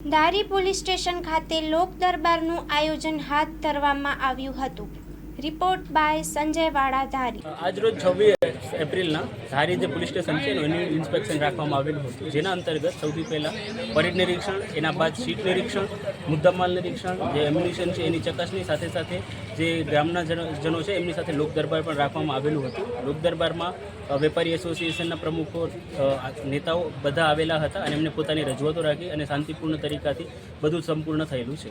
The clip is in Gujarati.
ધારી પોલીસ સ્ટેશન ખાતે લોક દરબારનું આયોજન હાથ ધરવામાં આવ્યું હતું. રિપોર્ટ બાય સંજય વાળા ધારી આજરોજ છવ્વીસ એપ્રિલના ધારી જે પોલીસ સ્ટેશન છે, એનું ઇન્સ્પેક્શન રાખવામાં આવેલું હતું. જેના અંતર્ગત સૌથી પહેલાં પરેડ નિરીક્ષણ, એના બાદ સીટ નિરીક્ષણ, મુદ્દામાલ નિરીક્ષણ, જે એમ્યુનિશન છે એની ચકાસણી, સાથે સાથે જે જનો જનો છે એમની સાથે લોક દરબાર પણ રાખવામાં આવેલું હતું. લોક દરબારમાં વેપારી એસોસિએશનના પ્રમુખો નેતાઓ બધા આવેલા હતા અને એમને પોતાની રજૂઆતો રાખી અને શાંતિપૂર્ણ તરીકાથી બધું સંપૂર્ણ થયેલું છે.